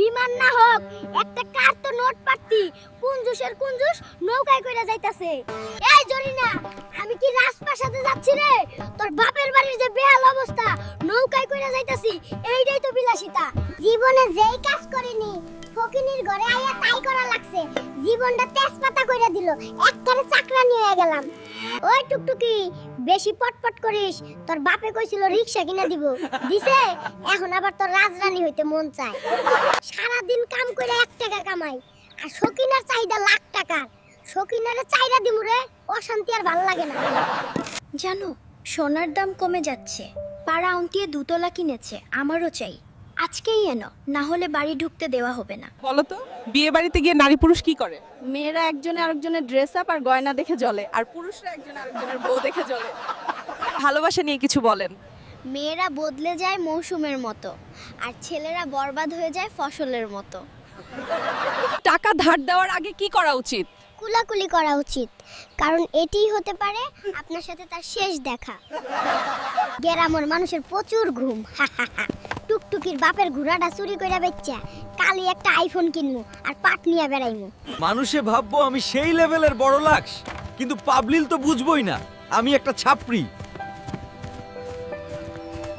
বিমান না হোক, একটা কার তো নোট পাতি কুঞ্জুসের কুঞ্জুস নৌকায় কইরা যাইতাছে। এই জরিনা, আমি কি রাজপ্রাসাদে যাচ্ছি রে? তোর বাপের বাড়ির যে বেহাল অবস্থা, নৌকায় কইরা যাইতাছি, এইটাই তো বিলাসিতা। জীবনে যেই কাজ করিনি, ফকিনির ঘরে আইয়া তাই করা লাগছে। জীবনটা তেজপাতা কইরা দিল একবারে চাকরানি হয়ে গেলাম। ওই টুকটুকি, বেশি পটপট করিস, তোর বাপে কইছিল রিকশা কিনে দিব। দিছে, এখন আবার তোর রাজরানী হইতে মন চায়। সারা দিন কাম করে এক টাকা কামাই, আর শকিনার চাহিদা লাখ টাকার। শকিনারে চাইরা দিমু রে, অশান্তি আর ভালো লাগে না। জানো, সোনার দাম কমে যাচ্ছে। পাড়া অন্টিয়ে দুতলা কিনেছে, আমারও চাই। আজকেই এনো না হলে বাড়ি ঢুকতে দেওয়া হবে না। বলো তো বিয়ে বাড়িতে গিয়ে নারী পুরুষ কি করে? মেয়েরা একজনে আরেকজনের ড্রেস আপ আর গয়না দেখে জ্বলে আর পুরুষরা একজন আরেকজনের বউ দেখে জ্বলে। ভালোবাসা নিয়ে কিছু বলেন। মেয়েরা বদলে যায় মৌসুমের মতো আর ছেলেরা বরবাদ হয়ে যায় ফসলের মতো। টাকা ধার দেওয়ার আগে কি করা উচিত? কুলাকুলি করা উচিত কারণ এটিই হতে পারে আপনার সাথে তার শেষ দেখা। গেরামর মানুষের প্রচুর ঘুম টুকটুকির বাপের ঘোড়াটা চুরি করে বেচ্চা কালি একটা আইফোন কিনমু আর পাট নিয়ে বেড়াইমু। মানুষে ভাববো আমি সেই লেভেলের বড় লাক্স কিন্তু পাবলিল তো বুঝবই না আমি একটা ছাপড়ি।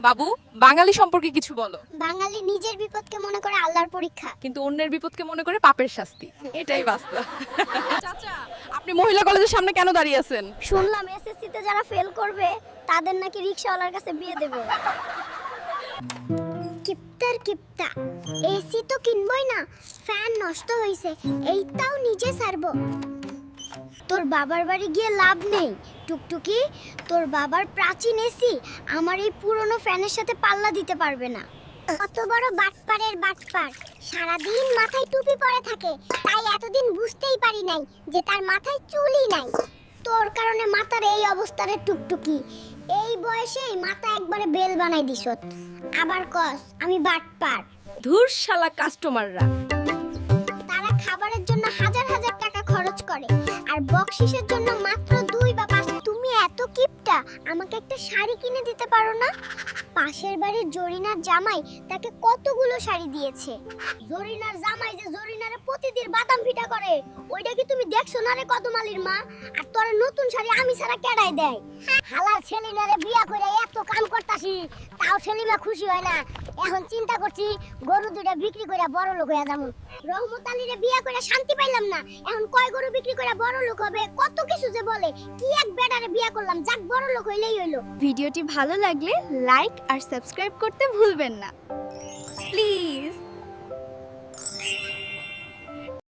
বাবু বাঙালি সম্পর্কে কিছু বলো। বাঙালি নিজের বিপদকে মনে করে আল্লাহর পরীক্ষা। কিন্তু অন্যের বিপদকে মনে করে পাপের শাস্তি। এটাই বাস্তব। চাচা আপনি মহিলা কলেজের সামনে কেন দাঁড়িয়ে আছেন? শুনলাম এসএসসি তে যারা ফেল করবে তাদের নাকি রিকশাওয়ালার কাছে বিয়ে দেবে। কিপ্তা। এসি তো কিনবই না, ফ্যান নষ্ট হইছে, এইটাও নিজে সারবো। তোর বাবার বাড়ি গিয়ে লাভ নেই, টুকটুকি। তোর বাবার প্রাচীন এসি আমার এই পুরনো ফ্যানের সাথে পাল্লা দিতে পারবে না। কত বড় বাটপারের বাটপার, সারাদিন মাথায় টুপি পরে থাকে, তাই এতদিন বুঝতেই পারি নাই যে তার মাথায় চুলই নাই। তোর কারণে মাথার এই অবস্থারে টুকটুকি। এই বয়সেই মাথা একবারে বেল বানাই দিছত। আবার কস আমি বাটপার। ধুর শালা কাস্টমাররা তারা খাবারের জন্য হাজার হাজার টাকা খরচ করে আর বকশিসের জন্য মাত্র এত কিপটা আমাকে একটা শাড়ি কিনে দিতে পারো না? পাশের বাড়ির জরিনার জামাই তাকে কতগুলো শাড়ি দিয়েছে। জরিনার জামাই যে জরিনারে প্রতিদিন বাদাম পিঠা করে, ওইটা কি তুমি দেখছ না রে কদমালির মা? আর তোর নতুন শাড়ি আমি ছাড়া কেডাই দেয়। হালার ছেলিনারে বিয়া করে এত কাম করতাছি, তাও ছেলিমা খুশি হয় না। এখন চিন্তা করছি গরু দুইটা বিক্রি করে বড় লোক হয়ে যাব। রহমত আলীরে বিয়া করে শান্তি পাইলাম না। এখন কয় গরু বিক্রি করে বড় লোক হবে? কত কিছু যে বলে। কি এক বেটারে বিয়ে করলাম? যাক, বড় লোক হইলেই হইল। ভিডিওটি ভালো লাগলে লাইক আর সাবস্ক্রাইব করতে ভুলবেন না।